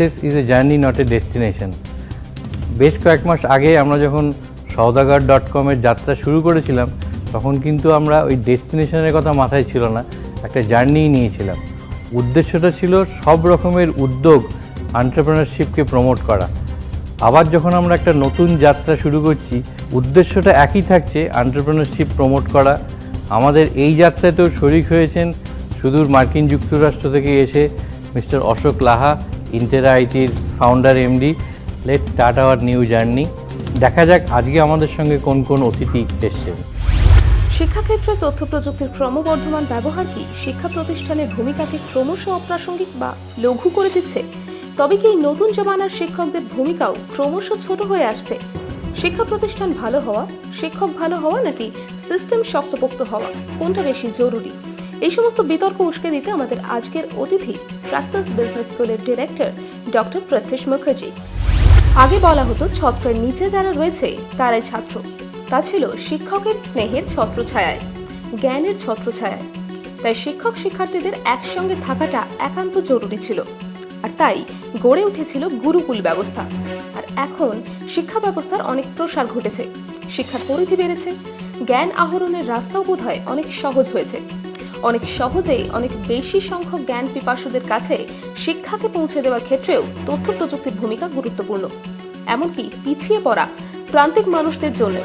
Success is a journey not a destination বেশ কয়েক মাস আগে আমরা যখন সৌদাগর ডট কমের যাত্রা শুরু করেছিলাম, তখন কিন্তু আমরা ওই ডেস্টিনেশনের কথা মাথায় ছিল না, একটা জার্নি নিয়েছিলাম। উদ্দেশ্যটা ছিল সব রকমের উদ্যোগ আন্টারপ্রেনারশিপকে প্রমোট করা। আবার যখন আমরা একটা নতুন যাত্রা শুরু করছি, উদ্দেশ্যটা একই থাকছে আন্টারপ্রেনারশিপ প্রমোট করা। আমাদের এই যাত্রাতেও শরিক হয়েছেন সুদূর মার্কিন যুক্তরাষ্ট্র থেকে এসে mister Ashok Laha ইন্টেরা আইটির founder MD let start our new journey দেখা যাক আজকে আমাদের সঙ্গে কোন কোন অতিথি এসছেন। শিক্ষাক্ষেত্রে তথ্য প্রযুক্তির ক্রমবর্ধমান ব্যবহার কি? শিক্ষা প্রতিষ্ঠানের ভূমিকাকে ক্রমশ অপ্রাসঙ্গিক বা লঘু করে দিচ্ছে? তবে কি নতুন জমানার শিক্ষকদের ভূমিকাও ক্রমশ ছোট হয়ে আসছে? শিক্ষা প্রতিষ্ঠান ভালো হওয়া, শিক্ষক ভালো হওয়া নাকি সিস্টেম শক্তপোক্ত হওয়া? কোনটা বেশি জরুরি? এই সমস্ত বিতর্ক উস্কে দিতে আমাদের আজকের অতিথি ফ্রাক্সাস বিজনেস স্কুলের ডিরেক্টর ডক্টর প্রত্যেশ মুখার্জি আগে বলা হতো ছত্রের নিচে যারা রয়েছে, তারাই ছাত্র। তা ছিল শিক্ষকের স্নেহের ছত্রছায়ায়, জ্ঞানের ছত্রছায়ায়। তাই শিক্ষক শিক্ষার্থীদের একসঙ্গে থাকাটা একান্ত জরুরি ছিল। আর তাই গড়ে উঠেছিল গুরুকুল ব্যবস্থা। আর এখন শিক্ষা ব্যবস্থার অনেক প্রসার ঘটেছে। শিক্ষার পরিধি বেড়েছে। জ্ঞান আহরণের রাস্তাও বোধ হয় অনেক সহজ হয়েছে। অনেক সহজেই অনেক বেশি সংখ্যক জ্ঞান পিপাসুদের কাছে শিক্ষাকে পৌঁছে দেওয়ার ক্ষেত্রেও তথ্য প্রযুক্তির ভূমিকা গুরুত্বপূর্ণ। এমনকি পিছিয়ে পড়া প্রান্তিক মানুষদের জন্য।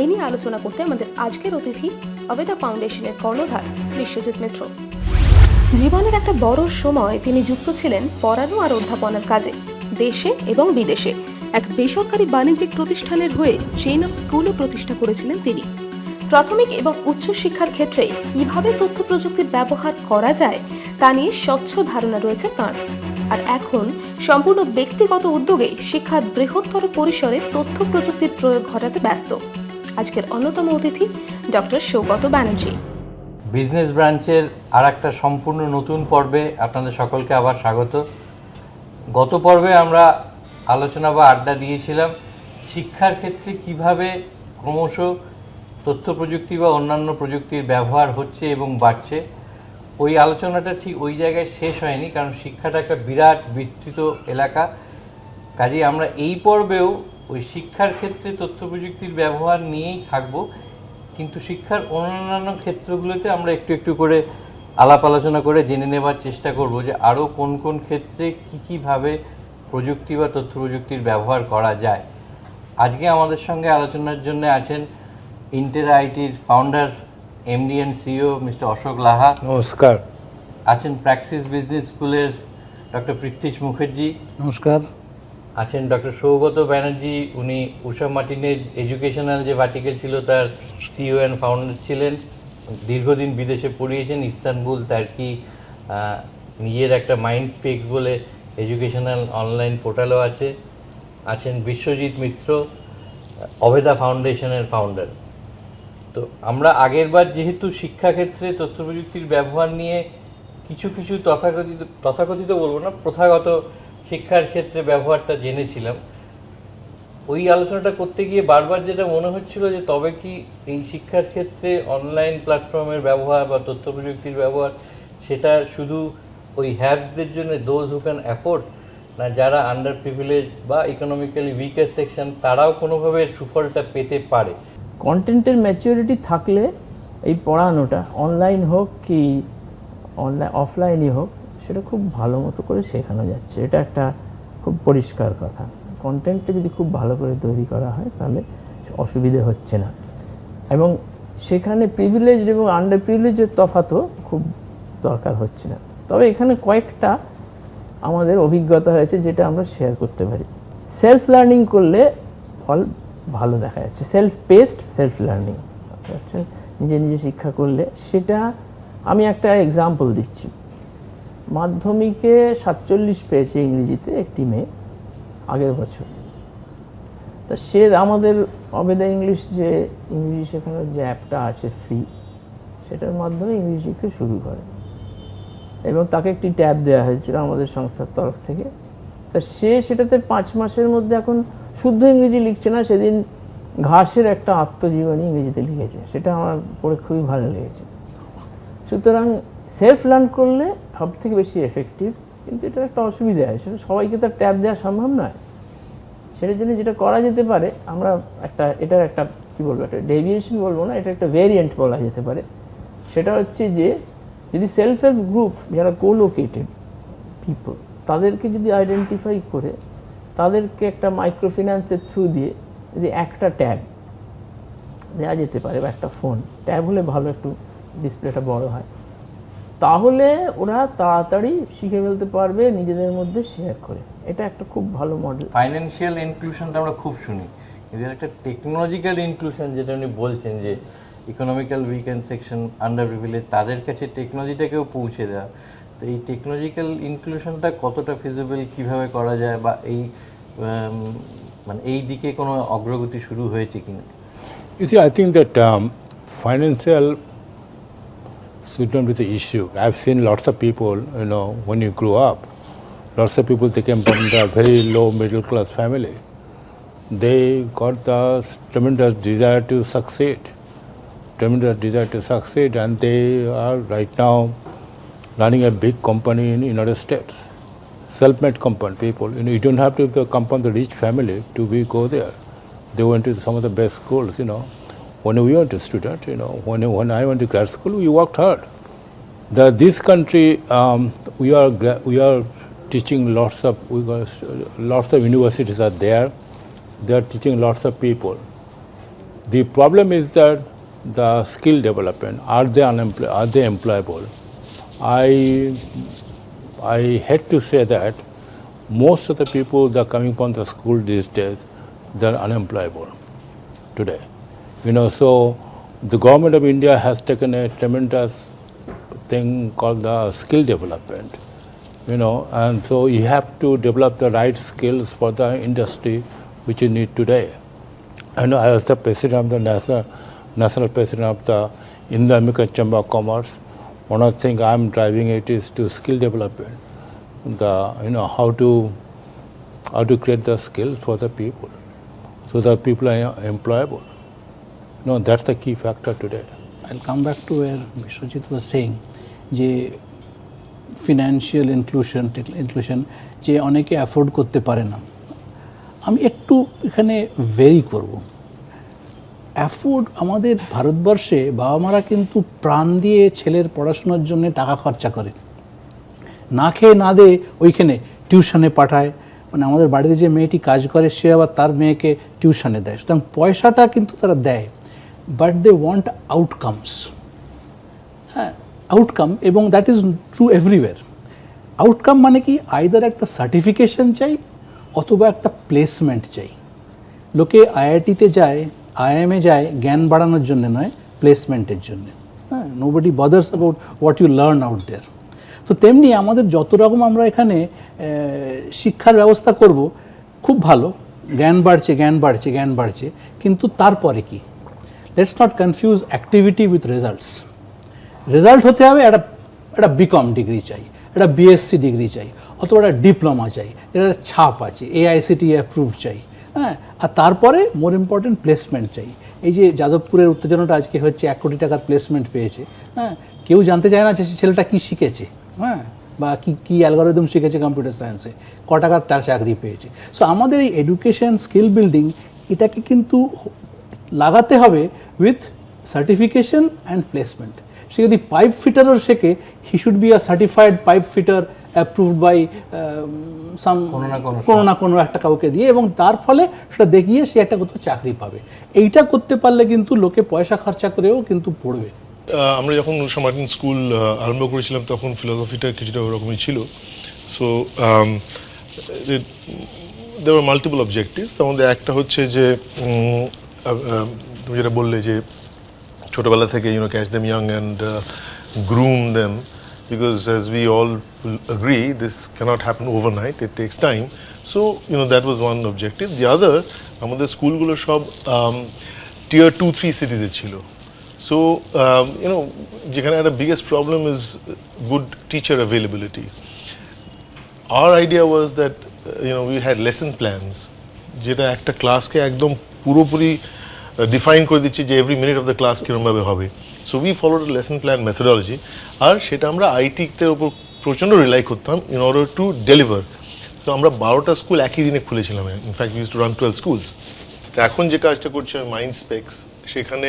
এই নিয়ে আলোচনা করতে আমাদের আজকের অতিথি অবেদা ফাউন্ডেশনের কর্ণধার বিশ্বজিৎ মিত্র। জীবনের একটা বড় সময় তিনি যুক্ত ছিলেন পড়ানো আর অধ্যাপনার কাজে, দেশে এবং বিদেশে। এক বেসরকারি বাণিজ্যিক প্রতিষ্ঠানের হয়ে চেইন অফ স্কুলও প্রতিষ্ঠা করেছিলেন তিনি। প্রাথমিক এবং উচ্চ শিক্ষার ক্ষেত্রে কীভাবে তথ্য প্রযুক্তির ব্যবহার করা যায় তা নিয়ে স্বচ্ছ ধারণা রয়েছে তাঁর আর এখন সম্পূর্ণ ব্যক্তিগত উদ্যোগে শিক্ষার বৃহত্তর পরিসরে তথ্য প্রযুক্তির প্রয়োগ ঘটাতে ব্যস্ত। আজকের অন্যতম অতিথি ডক্টর সৌগত ব্যানার্জি। বিজনেস ব্রাঞ্চের আর একটা সম্পূর্ণ নতুন পর্বে আপনাদের সকলকে আবার স্বাগত। গত পর্বে আমরা আলোচনা বা আড্ডা দিয়েছিলাম শিক্ষার ক্ষেত্রে কীভাবে ক্রমশ তথ্য প্রযুক্তি বা অন্যান্য প্রযুক্তির ব্যবহার হচ্ছে এবং বাড়ছে। ওই আলোচনাটা ঠিক ওই জায়গায় শেষ হয়নি, কারণ শিক্ষাটা একটা বিরাট বিস্তৃত এলাকা। কাজেই আমরা এই পর্বেও ওই শিক্ষার ক্ষেত্রে তথ্য প্রযুক্তির ব্যবহার নিয়েই থাকব, কিন্তু শিক্ষার অন্যান্য ক্ষেত্রগুলোতে আমরা একটু একটু করে আলাপ আলোচনা করে জেনে নেবার চেষ্টা করব যে আরও কোন কোন ক্ষেত্রে কী কীভাবে প্রযুক্তি বা তথ্য প্রযুক্তির ব্যবহার করা যায়। আজকে আমাদের সঙ্গে আলোচনার জন্য আছেন Inter আইটির founder MD and CEO mister Ashok Laha. নমস্কার। আছেন প্র্যাক্সিস বিজনেস স্কুলের ডক্টর পৃথ্বীশ মুখার্জি নমস্কার। আছেন ডক্টর সৌগত ব্যানার্জি উনি উষা মার্টিনের এডুকেশনাল যে ভার্টিকেল ছিল তার সিও অ্যান্ড ফাউন্ডার ছিলেন। দীর্ঘদিন বিদেশে পড়িয়েছেন ইস্তানবুল তার কি নিজের একটা মাইন্ড স্পেক্স বলে এডুকেশনাল অনলাইন পোর্টালও আছে। আছেন বিশ্বজিৎ মিত্র অভেদা ফাউন্ডেশনের ফাউন্ডার তো আমরা আগেরবার যেহেতু শিক্ষাক্ষেত্রে তথ্য প্রযুক্তির ব্যবহার নিয়ে কিছু কিছু তথাকথিত তথাকথিত বলব না, প্রথাগত শিক্ষার ক্ষেত্রে ব্যবহারটা জেনেছিলাম। ওই আলোচনাটা করতে গিয়ে বারবার যেটা মনে হচ্ছিল যে তবে কি এই শিক্ষার ক্ষেত্রে অনলাইন প্ল্যাটফর্মের ব্যবহার বা তথ্য প্রযুক্তির ব্যবহার, সেটা শুধু ওই হ্যাভসদের জন্য দোজ হু ক্যান অ্যাফোর্ড, না যারা আন্ডার প্রিভিলেজ বা ইকোনমিক্যালি উইকার সেকশন, তারাও কোনোভাবে সুফলটা পেতে পারে। কন্টেন্টের ম্যাচিউরিটি থাকলে এই পড়ানোটা অনলাইন হোক কি অনলাইন অফলাইনই হোক, সেটা খুব ভালো মতো করে শেখানো যাচ্ছে। এটা একটা খুব পরিষ্কার কথা। কন্টেন্টটা যদি খুব ভালো করে তৈরি করা হয়, তাহলে অসুবিধে হচ্ছে না। এবং সেখানে প্রিভিলেজ এবং আন্ডার প্রিভিলেজের তফাতও খুব দরকার হচ্ছে না। তবে এখানে কয়েকটা আমাদের অভিজ্ঞতা হয়েছে, যেটা আমরা শেয়ার করতে পারি। সেলফ লার্নিং করলে ফল ভালো দেখা যাচ্ছে। সেলফ পেস্ট সেলফ লার্নিং হচ্ছে নিজে নিজে শিক্ষা করলে সেটা আমি একটা এক্সাম্পল দিচ্ছি। মাধ্যমিকে সাতচল্লিশ পেয়েছে ইংরেজিতে একটি মেয়ে আগের বছর। তা সে আমাদের অবেদা ইংলিশ যে ইংরেজি শেখানোর যে অ্যাপটা আছে ফ্রি সেটার মাধ্যমে ইংরেজি শিখতে শুরু করে। এবং তাকে একটি ট্যাব দেওয়া হয়েছিল আমাদের সংস্থার তরফ থেকে। তা সে সেটাতে পাঁচ মাসের মধ্যে এখন শুদ্ধ ইংরেজি লিখছে না, সেদিন ঘাসের একটা আত্মজীবনী ইংরেজিতে লিখেছে। সেটা আমার পড়ে খুবই ভালো লেগেছে। সুতরাং সেলফ লার্ন করলে সব থেকে বেশি এফেক্টিভ কিন্তু এটা একটা অসুবিধা আছে। সবাইকে তো ট্যাব দেওয়া সম্ভব নয়। সেটার জন্য যেটা করা যেতে পারে, আমরা একটা, এটার একটা, কি বলব, একটা ডেভিয়েশন বলব না এটা একটা ভেরিয়েন্ট বলা যেতে পারে। সেটা হচ্ছে যে, যদি সেলফ হেল্প গ্রুপ যারা কোলোকেটেড পিপল তাদেরকে যদি আইডেন্টিফাই করে তাদেরকে একটা মাইক্রো ফিন্যান্সের থ্রু দিয়ে যে একটা ট্যাব দেওয়া যেতে পারে বা একটা ফোন, ট্যাব হলে ভালো একটু ডিসপ্লেটা বড় হয়। তাহলে ওরা তাড়াতাড়ি শিখে ফেলতে পারবে নিজেদের মধ্যে শেয়ার করে। এটা একটা খুব ভালো মডেল ফাইন্যান্সিয়াল ইনক্লুশনটা আমরা খুব শুনি। এর একটা টেকনোলজিক্যাল ইনক্লুশন যেটা উনি বলছেন যে economical weekend section under privilege তাদের কাছে টেকনোলজিটাকেও পৌঁছে দেওয়া। তো এই টেকনোলজিক্যাল ইনক্লুশনটা কতটা ফিজিবল কীভাবে করা যায় বা এই মানে এই দিকে কোনো অগ্রগতি শুরু হয়েছে কি না you see I think that financial sweet not be the issue I have seen lots of people you know when you grow up lots of people they came from the very low middle class family they got the tremendous desire to succeed tremendous desire to succeed and they are right now running a big company in United States. Self-made company people. You know, you don't have to be- come from the rich family to be go there. They went to some of the best schools. You know, when we were a student, you know, when when I went to grad school, we worked hard. The this country, um, we are we are teaching lots of we got, lots of universities are there. They are teaching lots of people. The problem is that the skill development are they unemploy are they employable? I I hate to say that most of the people that are coming from the school these days, they're unemployable today. You know, so the government of India has taken a tremendous thing called the skill development. You know, and so you have to develop the right skills for the industry which you need today. Know I was the president of the national, national president of the Indo American Chamber of Commerce. One of the things I'm driving it is to skill development. The you know how to how to create the skills for the people, so that people are employable. No, that's the key factor today. I'll come back to where Vishwajit was saying যে financial inclusion inclusion যে অনেকে afford করতে পারে না আমি একটু এখানে very করব অ্যাফোর্ড আমাদের ভারতবর্ষে বাবা মারা কিন্তু প্রাণ দিয়ে ছেলের পড়াশোনার জন্য টাকা খরচা করে। না খেয়ে না দে ওইখানে টিউশনে পাঠায়। মানে আমাদের বাড়িতে যে মেয়েটি কাজ করে, সে আবার তার মেয়েকে টিউশনে দেয়। সুতরাং পয়সাটা কিন্তু তারা দেয়। বাট দে ওয়ান্ট আউটকামস হ্যাঁ আউটকাম এবং that is true everywhere outcome মানে কি? আইদার একটা সার্টিফিকেশন চাই অথবা একটা প্লেসমেন্ট চাই। লোকে আইআইটিতে যায় আইএমএ যায় জ্ঞান বাড়ানোর জন্য নয় প্লেসমেন্টের জন্য। হ্যাঁ nobody bothers about what you learn out there তো তেমনি আমাদের যত রকম আমরা এখানে শিক্ষার ব্যবস্থা করব, খুব ভালো। জ্ঞান বাড়ছে জ্ঞান বাড়ছে জ্ঞান বাড়ছে। কিন্তু তারপরে কি? Let's not confuse activity with results result হতে হবে একটা একটা বিকম ডিগ্রি চাই, একটা বিএসসি ডিগ্রি চাই, অথবা একটা ডিপ্লোমা চাই এটা ছাপ আছে এআইসিটি অ্যাপ্রুভ চাই। হ্যাঁ আর তারপরে মোর ইম্পর্টেন্ট প্লেসমেন্ট চাই। এই যে যাদবপুরের উত্তেজনাটা আজকে হচ্ছে এক কোটি টাকার প্লেসমেন্ট পেয়েছে। হ্যাঁ কেউ জানতে চায় না যে ছেলেটা কী শিখেছে হ্যাঁ বা কী কী অ্যালগোরিদম শিখেছে কম্পিউটার সায়েন্সে ক টাকার টা- চাকরি পেয়েছে। সো আমাদের এই এডুকেশন স্কিল বিল্ডিং এটাকে কিন্তু লাগাতে হবে উইথ সার্টিফিকেশন অ্যান্ড প্লেসমেন্ট সে যদি পাইপ ফিটারও শেখে he should be a certified pipe fitter approved by some কোনো না কোনো কোনো না কোনো একটা কাউকে দিয়ে এবং তার ফলে সেটা দেখিয়ে সে একটা কোথাও চাকরি পাবে। এইটা করতে পারলে কিন্তু লোকে পয়সা খরচা করেও কিন্তু পড়বে। আমরা যখন উষা মার্টিন স্কুল আরম্ভ করেছিলাম তখন ফিলোসফিটা কিছুটা ওরকমই ছিল। সো দেওয়ার মাল্টিপল অবজেক্টিভস তার মধ্যে একটা হচ্ছে যে তুমি যেটা বললে যে ছোটোবেলা থেকে you know catch them young and groom them because as we all will agree this cannot happen overnight it takes time so you know that was one objective the other আমাদের স্কুলগুলো সব টিয়ার টু থ্রি সিটিজে ছিল so you know যেখানে একটা biggest problem is good teacher availability our idea was that uh, you know we had lesson plans যেটা একটা ক্লাসকে একদম পুরোপুরি ডিফাইন করে দিচ্ছি যে every minute of the class কীরমভাবে হবে। So we followed lesson plan methodology আর সেটা আমরা আইটিতে ওপর প্রচণ্ড রিলাই করতাম ইন অর্ডার টু ডেলিভার তো আমরা বারোটা স্কুল একই দিনে খুলেছিলাম। In fact use to run twelve schools এখন যে কাজটা করছি আমি মাইন্ড স্পেক্স সেখানে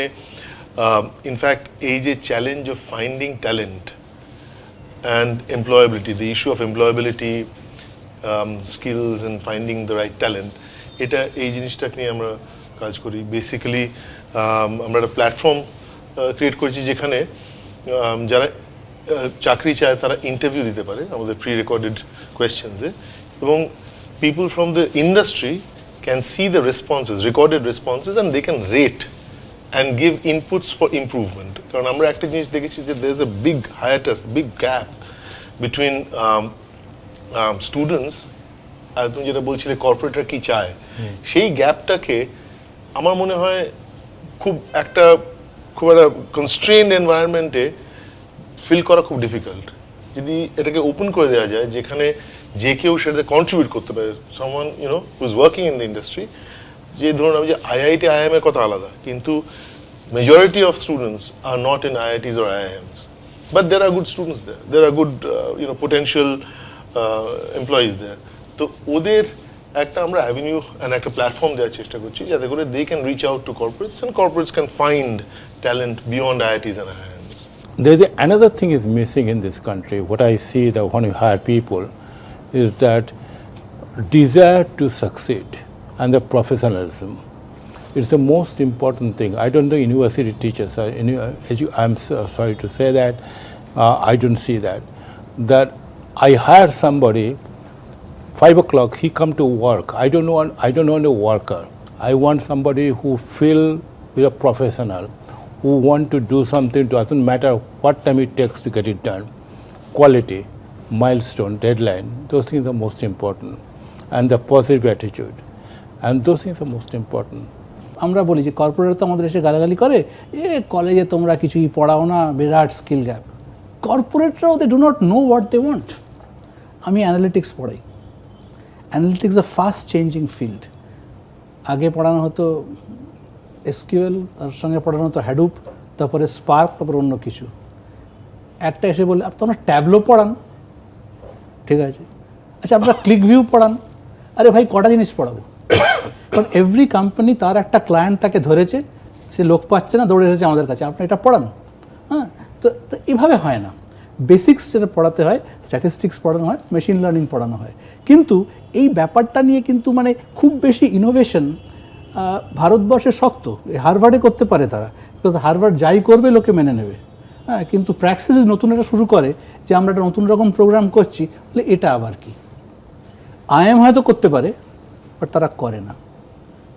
ইনফ্যাক্ট এই যে challenge of finding talent and employability, the issue of employability, skills and finding the right talent এটা এই জিনিসটাকে নিয়ে আমরা কাজ করি। বেসিক্যালি আমরা একটা প্ল্যাটফর্ম ক্রিয়েট করেছি যেখানে um, যারা uh, চাকরি চায় তারা ইন্টারভিউ দিতে পারে আমাদের প্রি রেকর্ডেড কোয়েশ্চেন্সে এবং people from the industry can see the responses recorded responses and they can rate and give inputs for improvement কারণ আমরা একটা জিনিস দেখেছি যে there is a big hiatus big gap between students আর তুমি যেটা বলছিলে কর্পোরেটর কি চায়? সেই গ্যাপটাকে আমার মনে হয় খুব একটা খুব একটা কনস্ট্রেন্ড এনভায়রনমেন্টে ফিল করা খুব ডিফিকাল্ট যদি এটাকে ওপেন করে দেওয়া যায়, যেখানে যে কেউ সেটাতে কন্ট্রিবিউট করতে পারে someone you know who's working in the industry যে ধরুন আমি যে আইআইটি আইএম এর কথা আলাদা, কিন্তু majority of students are not in IITs or IIMs but there are good students there there are good you know potential employees there তো ওদের একটা আমরা অ্যাভিনিউ অ্যান্ড একটা প্ল্যাটফর্ম দেওয়ার চেষ্টা করছি যাতে করে they can reach out to corporates and corporates can find talent beyond IITs and IIMs There's a- another thing is missing in this country. What I see that when you hire people is that desire to succeed and the professionalism. It's the most important thing. I don't know university teachers. Are, any- as you, I'm so sorry to say that. Uh, I don't see that. That I hire somebody five o'clock he come to work i don't want i don't want a worker i want somebody who feel with a professional who want to do something doesn't matter what time it takes to get it done quality milestone deadline those things are most important and the positive attitude and those things are most important আমরা বলি যে corporate তো আমাদের এসে গালাগালি করে এ কলেজে তোমরা কিছুই পড়াও না বিরাট skill gap কর্পোরেটরাও they do not know what they want আমি অ্যানালিটিক্স পড়াই analytics a fast changing field আগে পড়ানো হতো এসকিউএল, তার সঙ্গে পড়ানো হতো হ্যাডুপ, তারপরে স্পার্ক, তারপর অন্য কিছু। একটা এসে বললে আপনি আপনার ট্যাবলো পড়ান। ঠিক আছে। আচ্ছা আপনারা ক্লিক ভিউ পড়ান। আরে ভাই, কটা জিনিস পড়াবো? কারণ এভরি কোম্পানি তার একটা ক্লায়েন্ট তাকে ধরেছে, সে লোক পাচ্ছে না, দৌড়ে এসেছে আমাদের কাছে। আপনি এটা পড়ান। হ্যাঁ? তো এভাবে হয় না। বেসিক্স যেটা পড়াতে হয় স্ট্যাটিস্টিক্স পড়ানো হয় মেশিন লার্নিং পড়ানো হয়। কিন্তু এই ব্যাপারটা নিয়ে কিন্তু মানে খুব বেশি ইনোভেশন ভারতবর্ষে শক্ত। হারভার্ডে করতে পারে তারা। বিকজ হারভার্ড যাই করবে, লোকে মেনে নেবে। হ্যাঁ কিন্তু প্র্যাকসিস নতুন একটা শুরু করে যে আমরা একটা নতুন রকম প্রোগ্রাম করছি, তাহলে এটা আবার কি? আইএম হয়তো করতে পারে বাট তারা করে না।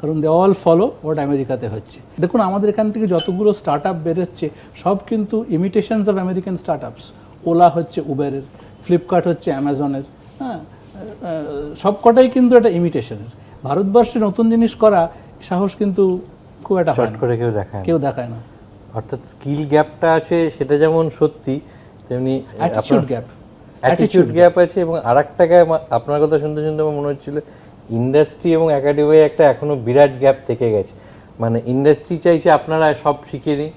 কারণ দে অল ফলো ওয়াট আমেরিকাতে হচ্ছে। দেখুন, আমাদের এখান থেকে যতগুলো স্টার্ট আপ বেরোচ্ছে, সব কিন্তু imitations of American startups Ola হচ্ছে উবেরের ফ্লিপকার্ট হচ্ছে অ্যামাজনের হ্যাঁ সব কটাই কিন্তু একটা ইমিটেশনের। ভারতবর্ষে নতুন জিনিস করা সাহস কিন্তু খুব একটা হয় করে কেউ দেখায় কেউ দেখায় না। অর্থাৎ স্কিল গ্যাপটা আছে সেটা যেমন সত্যি তেমনি অ্যাটিটিউড গ্যাপ অ্যাটিটিউড গ্যাপ আছে এবং আর একটা গ্যাপ আপনার কথা শুনতে শুনতে আমার মনে হচ্ছিল ইন্ডাস্ট্রি এবং একাডেমি একটা এখনও বিরাট গ্যাপ থেকে গেছে। মানে ইন্ডাস্ট্রি চাইছে আপনারা সব শিখিয়ে দিন।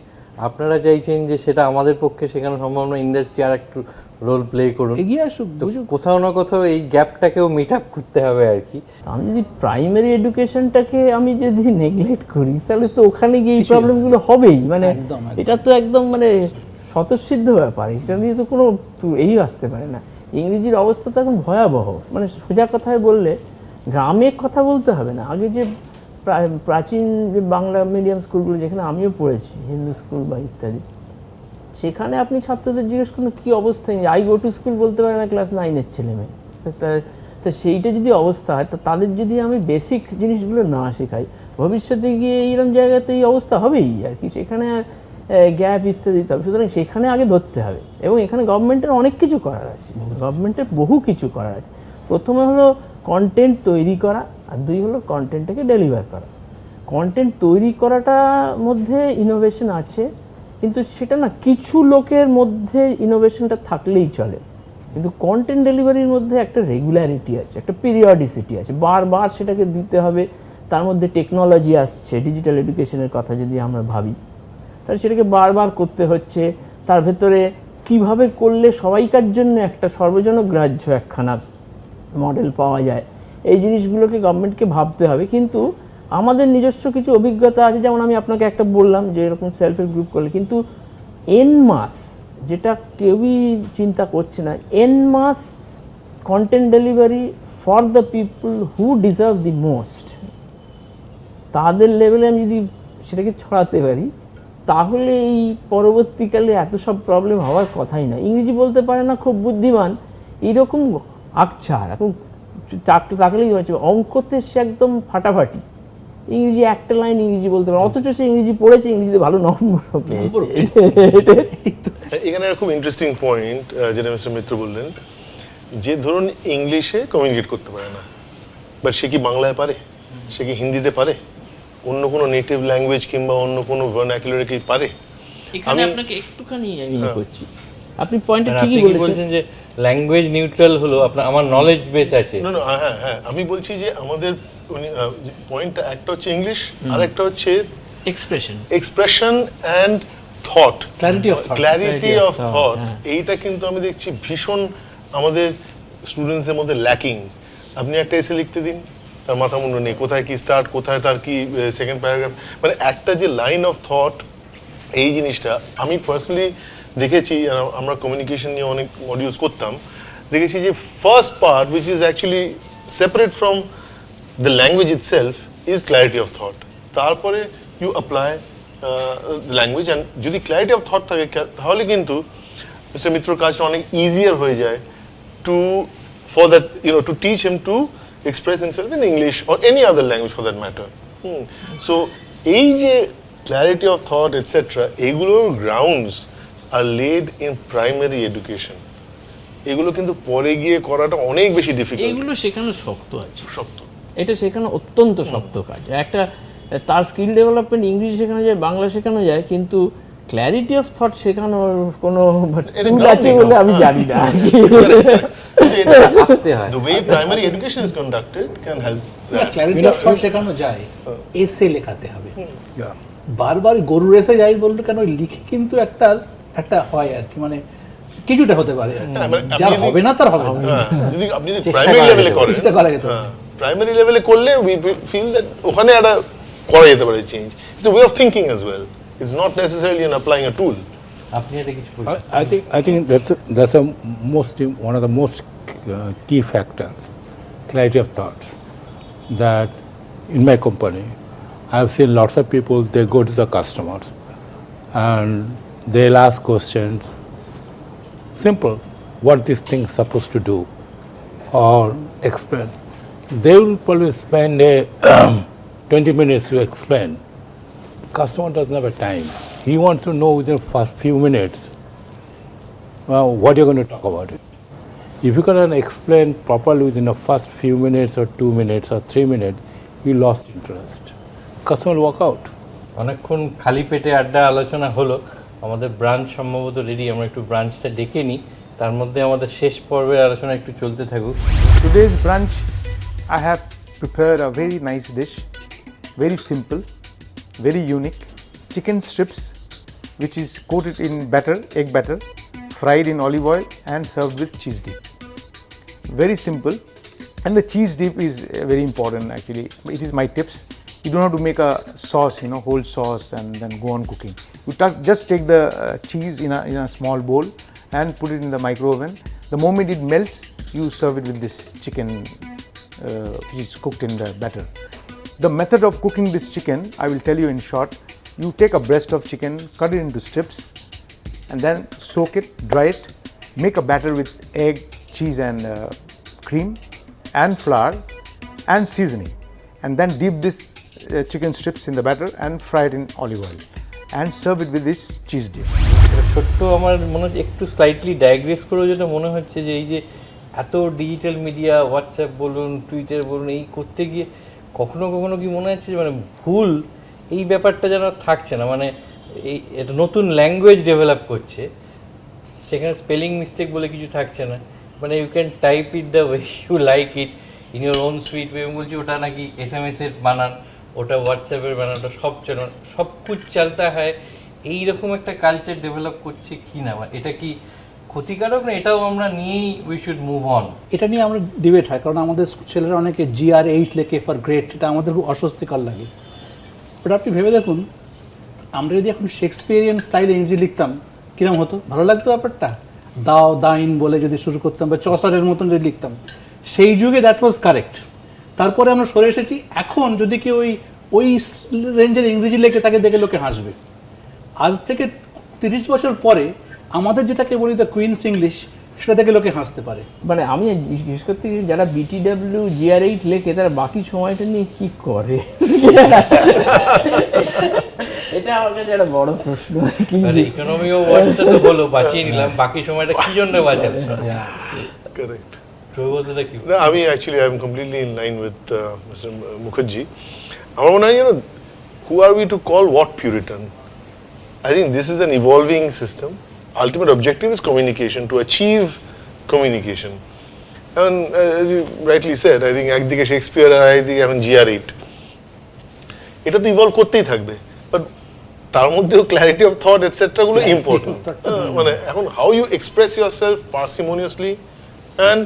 আপনারা চাইছেন যে সেটা আমাদের পক্ষে সেখানে সম্ভব না ইন্ডাস্ট্রি আর একটু রোল প্লে করুন। এগিয়ে আসুক কোথাও না কোথাও এই গ্যাপটাকেও মিট আপ করতে হবে আর কি। আমি যদি প্রাইমারি এডুকেশনটাকে আমি যদি নেগলেক্ট করি তাহলে তো ওখানে গিয়ে এই প্রবলেমগুলো হবেই। মানে। এটা তো একদম মানে স্বতঃসিদ্ধ ব্যাপার। এটা নিয়ে তো কোনো এই আসতে পারে না। ইংরেজির অবস্থা তো এখন ভয়াবহ। মানে সোজা কথায় বললে গ্রামে কথা বলতে হবে না। আগে যে প্রাচীন যে বাংলা মিডিয়াম স্কুলগুলো যেখানে আমিও পড়েছি হিন্দু স্কুল বা ইত্যাদি সেখানে আপনি ছাত্রদের জিজ্ঞেস করুন কী অবস্থায় আই গো টু স্কুল বলতে পারে না ক্লাস নাইনের ছেলে মেয়ে। তা সেইটা যদি অবস্থা হয় তা তাদের যদি আমি বেসিক জিনিসগুলো না শেখাই ভবিষ্যতে গিয়ে এইরকম জায়গাতে এই অবস্থা হবেই আর কি। সেখানে গ্যাপ ইত্যাদি দিতে হবে সুতরাং সেখানে আগে ধরতে হবে। এবং এখানে গভর্নমেন্টের অনেক কিছু করার আছে। গভর্নমেন্টের বহু কিছু করার আছে। প্রথমে হলো কন্টেন্ট তৈরি করা আর দুই হলো কন্টেন্টটাকে ডেলিভার করা। কন্টেন্ট তৈরি করাটা মধ্যে ইনোভেশন আছে, কিন্তু সেটা না কিছু লোকের মধ্যে ইনোভেশনটা থাকলেই চলে। কিন্তু কন্টেন্ট ডেলিভারির মধ্যে একটা রেগুলারিটি আছে, একটা পিরিয়ডিসিটি আছে। বারবার সেটাকে দিতে হবে, তার মধ্যে টেকনোলজি আসছে ডিজিটাল এডুকেশনের কথা যদি আমরা ভাবি। তাহলে সেটাকে বারবার করতে হচ্ছে, তার ভেতরে কীভাবে করলে সবাইকার জন্য একটা সর্বজনগ্রাহ্য একখানা মডেল পাওয়া যায়। এই জিনিসগুলোকে গভর্নমেন্টকে ভাবতে হবে। কিন্তু আমাদের নিজস্ব কিছু অভিজ্ঞতা আছে, যেমন আমি আপনাকে একটা বললাম যে এরকম সেলফ হেল্প গ্রুপ করলে। কিন্তু এন মাস যেটা কেউই চিন্তা করছে না en masse content delivery for the people who deserve the most তাদের লেভেলে আমি যদি সেটাকে ছড়াতে পারি, তাহলে এই পরবর্তীকালে এত সব প্রবলেম হওয়ার কথাই না। ইংরেজি বলতে পারে না, খুব বুদ্ধিমান। এইরকম আকছার এখন চাকরি তাকলেই হয়েছে? অঙ্কতে সে একদম ফাটাফাটি। ইংরেজি একটা লাইন ইংরেজি বলতে পারে অথচ সে ইংরেজি পড়েছে ইংরেজিতে ভালো এটা- এখানে খুব ইন্টারেস্টিং পয়েন্ট যেটা মিস্টার মিত্র বললেন যে ধরুন ইংলিশে কমিউনিকেট করতে পারে না বাট সে কি বাংলায় পারে? সে কি হিন্দিতে পারে? অন্য কোনো নেটিভ ল্যাঙ্গুয়েজ কিংবা অন্য কোনো ভার্নাকুলারে কি পারে? আমি- আপনাকে একটুখানি ইয়ে করছি। আপনি পয়েন্টটা মানে ঠিকই বলছেন যে ল্যাঙ্গুয়েজ নিউট্রাল হলো আপনার আমার নলেজ বেস আছে। না না হ্যাঁ হ্যাঁ আমি বলছি যে আমাদের পয়েন্টটা একটা হচ্ছে ইংলিশ আর একটা হচ্ছে expression expression and thought Clarity of thought. Clarity of thought. এইটা কিন্তু আমি দেখছি ভীষণ আমাদের স্টুডেন্টসদের মধ্যে ল্যাকিং আপনি একটা এসে লিখতে দিন তার মাথা মুন্ড নেই কোথায় কি স্টার্ট কোথায় তার কি সেকেন্ড প্যারাগ্রাফ মানে একটা যে লাইন অফ থট এই জিনিসটা আমি পার্সোনালি দেখেছি আমরা কমিউনিকেশন নিয়ে অনেক মডিউলস করতাম, দেখেছি যে first part which is actually separate from the language itself is clarity of thought তারপরে ইউ অ্যাপ্লাই ল্যাঙ্গুয়েজ অ্যান্ড যদি ক্ল্যারিটি অফ থট থাকে তাহলে কিন্তু মিস্টার মিত্রর কাজটা অনেক ইজিয়ার হয়ে যায় to for that you know to teach him to express himself in English or any other language for that matter so এই যে ক্ল্যারিটি অফ থট এটসেট্রা এগুলোর grounds are laid in primary education এগুলো কিন্তু পরে গিয়ে করাটা অনেক বেশি ডিফিকাল্ট এইগুলো শেখানো শক্ত আছে। শক্ত। এটা শেখানো অত্যন্ত শক্ত কাজ। একটা তার স্কিল ডেভেলপমেন্ট ইংরেজি শেখানো যায় বাংলা শেখানো যায় কিন্তু ক্ল্যারিটি অফ থট শেখানোর কোনো tool আছে বলে আমি। জানি না। আসতে হয়। the way primary education is conducted can help that. Clarity of thought শেখানো যায় এসে লেখাতে হবে। বারবার গরুর এসে যাই বললে কেন লিখে কিন্তু একটা একটা হয় আর কি মানে কিছুটা হতে পারে আর কি। হ্যাঁ, মানে আপনি যার যদি- হবে না তার হবে না হ্যাঁ, যদি আপনি যদি চেষ্টা প্রাইমারি করা লেভেলে যেতে করেন চেষ্টা করা যেতে পারে। হ্যাঁ প্রাইমারি লেভেলে করলে উই ফিল দ্যাট ওখানে একটা করা যেতে পারে change its way of thinking as well it's not necessarily in applying a tool আপনি এটা কিছু বলছেন I, I think I think that's a, that's a most im- one of the most uh, key factor, clarity of thoughts. That in my company, I've seen lots of people. They go to the customers, and they'll ask questions. Simple, what this thing is supposed to do, or explain. They will probably spend a 20 minutes to explain customer doesn't have a time. He wants to know within first few minutes uh, what you're going to talk about it. If you cannot explain properly within the first few minutes or two minutes or three minutes, you lost interest. Customer will walk out. অনেকক্ষণ খালি পেটে আড্ডা আলোচনা হলো আমাদের branch সম্ভবত ready আমরা একটু ব্রাঞ্চটা ডেকে নিই তার মধ্যে আমাদের শেষ পর্বের আলোচনা একটু চলতে থাকুক Today's brunch, I have prepared a very nice dish, very simple, very unique. Chicken strips, which is coated in batter, egg batter, fried in olive oil, and served with cheese dip. Very simple, and the cheese dip is uh, very important actually. It is my tips. You don't have to make a sauce, you know, whole sauce, and then go on cooking. You just take the uh, cheese in a, in a small bowl and put it in the micro oven. The moment it melts, you serve it with this chicken uh, which is cooked in the batter. The method of cooking this chicken, I will tell you in short. You take a breast of chicken, cut it into strips, and then soak it, dry it, make a batter with egg, cheese, and uh, cream, and flour, and seasoning, and then dip this uh, chicken strips in the batter and fry it in olive oil, and serve it with this cheese dip. ছোট্ট আমার মনে হচ্ছে একটু slightly ডায়াগ্রেস করেও যেটা মনে হচ্ছে যে এই যে এত ডিজিটাল মিডিয়া হোয়াটসঅ্যাপ বলুন টুইটার বলুন এই করতে গিয়ে কখনো কখনো কি মনে হচ্ছে মানে ভুল এই ব্যাপারটা যেন থাকছে না? মানে এই এটা নতুন ল্যাঙ্গুয়েজ ডেভেলপ করছে সেখানে স্পেলিং মিস্টেক বলে কিছু থাকছে না। মানে you can type it the way you like it in your own sweet way বলছি ওটা নাকি এস এম এস এর বানান। ওটা হোয়াটসঅ্যাপের বানান ওটা সব চলন সব কুছ চলতা হয় এই রকম একটা কালচার ডেভেলপ করছে কি না? এটা কি ক্ষতিকারক না এটাও আমরা নিয়েই উই শুড মুভ অন এটা নিয়ে আমরা ডিবেট হয়, কারণ আমাদের ছেলেরা অনেকে জিআর এইট লেখে ফর গ্রেট এটা আমাদের খুব অস্বস্তিকর লাগে। বাট আপনি ভেবে দেখুন, আমরা যদি এখন শেক্সপিয়ারিয়ান স্টাইলে ইংরেজি লিখতাম, কিরম হতো? ভালো লাগতো ব্যাপারটা? দাও, দাইন বলে যদি শুরু করতাম, বা চসারের মতন যদি লিখতাম। সেই যুগে দ্যাট ওয়াজ কারেক্ট তারপরে আমরা সরে এসেছি। এখন যদি কেউ ওই ওই রেঞ্জের ইংরেজি লেখে তাকে দেখে লোকে হাসবে। আজ থেকে তিরিশ বছর পরে আমাদের যেটাকে বলি দ্য কুইন্স ইংলিশ সেটা দেখে লোকে হাসতে পারে। মানে আমি জিজ্ঞেস করতে যারা বিটিডব্লিউ জিআর এইট লেখে তারা বাকি সময়টা নিয়ে কি করে? এটা- আমার কাছে একটা বড় প্রশ্ন। কি ইকোনমি ও ওয়ার্ডসটা তো বলো বাঁচিয়ে নিলাম। বাকি সময়টা কি জন্য বাঁচালে. সৌগতদা কি No, I mean, actually, I'm completely in line with uh, আমার মনে হয়, you know, who are we to call what Puritan? I think this is an evolving system. Ultimate objective is communication, to achieve communication. And uh, as you rightly said, I think একদিকে Shakespeare আর একদিকে এখন GR eight এটা তো evolve করতেই থাকবে but তার মধ্যেও ক্ল্যারিটি অফ থট এটসেট্রা গুলো ইম্পর্টেন্ট মানে এখন how you express yourself parsimoniously and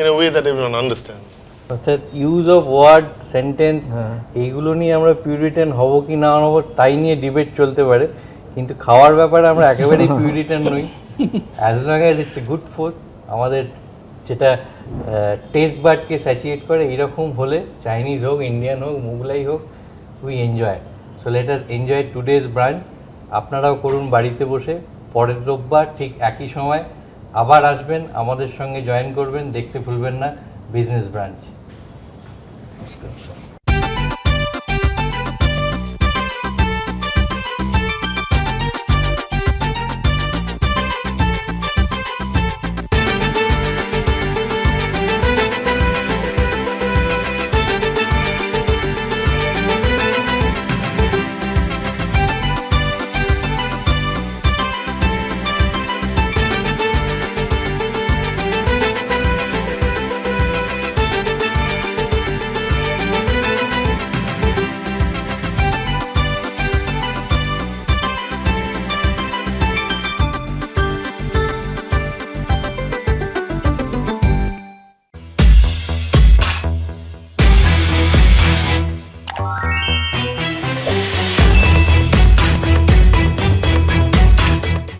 in a way that everyone understands অর্থাৎ ইউজ অফ ওয়ার্ড সেন্টেন্স এইগুলো নিয়ে আমরা পিউরিটান হব কি না হব তাই নিয়ে ডিবেট চলতে পারে। কিন্তু খাওয়ার ব্যাপারে আমরা একেবারেই পিউরিটান নই। As long as it's good food আমাদের যেটা টেস্ট বার্ডকে স্যাচুয়েট করে এরকম হলে চাইনিজ হোক ইন্ডিয়ান হোক মুঘলাই হোক we enjoy so let us enjoy today's brunch আপনারাও করুন বাড়িতে বসে। পরের রোববার ঠিক একই সময় আবার আসবেন আমাদের সঙ্গে জয়েন করবেন দেখতে ভুলবেন না বিজনেস ব্রাঞ্চ